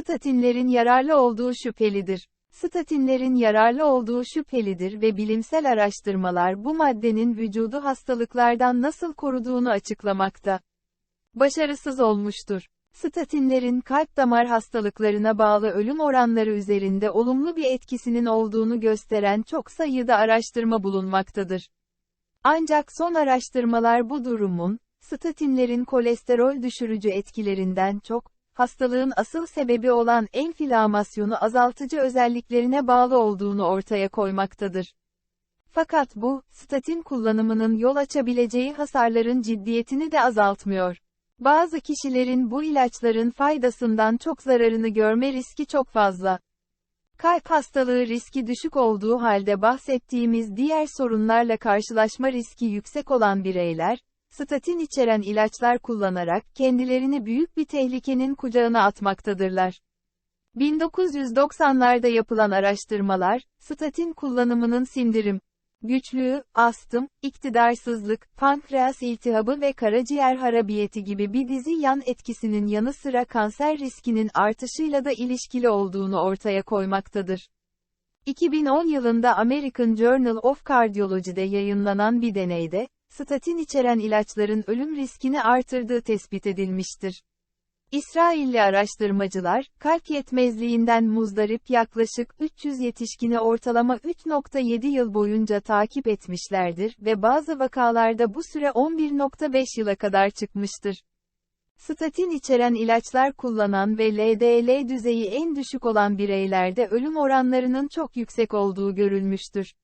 Statinlerin yararlı olduğu şüphelidir. Statinlerin yararlı olduğu şüphelidir ve bilimsel araştırmalar bu maddenin vücudu hastalıklardan nasıl koruduğunu açıklamakta. Başarısız olmuştur. Statinlerin kalp damar hastalıklarına bağlı ölüm oranları üzerinde olumlu bir etkisinin olduğunu gösteren çok sayıda araştırma bulunmaktadır. Ancak son araştırmalar bu durumun, statinlerin kolesterol düşürücü etkilerinden çok, hastalığın asıl sebebi olan enflamasyonu azaltıcı özelliklerine bağlı olduğunu ortaya koymaktadır. Fakat bu, statin kullanımının yol açabileceği hasarların ciddiyetini de azaltmıyor. Bazı kişilerin bu ilaçların faydasından çok zararını görme riski çok fazla. Kalp hastalığı riski düşük olduğu halde bahsettiğimiz diğer sorunlarla karşılaşma riski yüksek olan bireyler, statin içeren ilaçlar kullanarak kendilerini büyük bir tehlikenin kucağına atmaktadırlar. 1990'larda yapılan araştırmalar, statin kullanımının sindirim, güçlüğü, astım, iktidarsızlık, pankreas iltihabı ve karaciğer harabiyeti gibi bir dizi yan etkisinin yanı sıra kanser riskinin artışıyla da ilişkili olduğunu ortaya koymaktadır. 2010 yılında American Journal of Cardiology'de yayınlanan bir deneyde, statin içeren ilaçların ölüm riskini artırdığı tespit edilmiştir. İsrailli araştırmacılar, kalp yetmezliğinden muzdarip yaklaşık 300 yetişkini ortalama 3.7 yıl boyunca takip etmişlerdir ve bazı vakalarda bu süre 11.5 yıla kadar çıkmıştır. Statin içeren ilaçlar kullanan ve LDL düzeyi en düşük olan bireylerde ölüm oranlarının çok yüksek olduğu görülmüştür.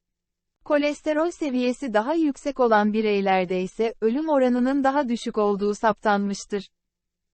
Kolesterol seviyesi daha yüksek olan bireylerde ise ölüm oranının daha düşük olduğu saptanmıştır.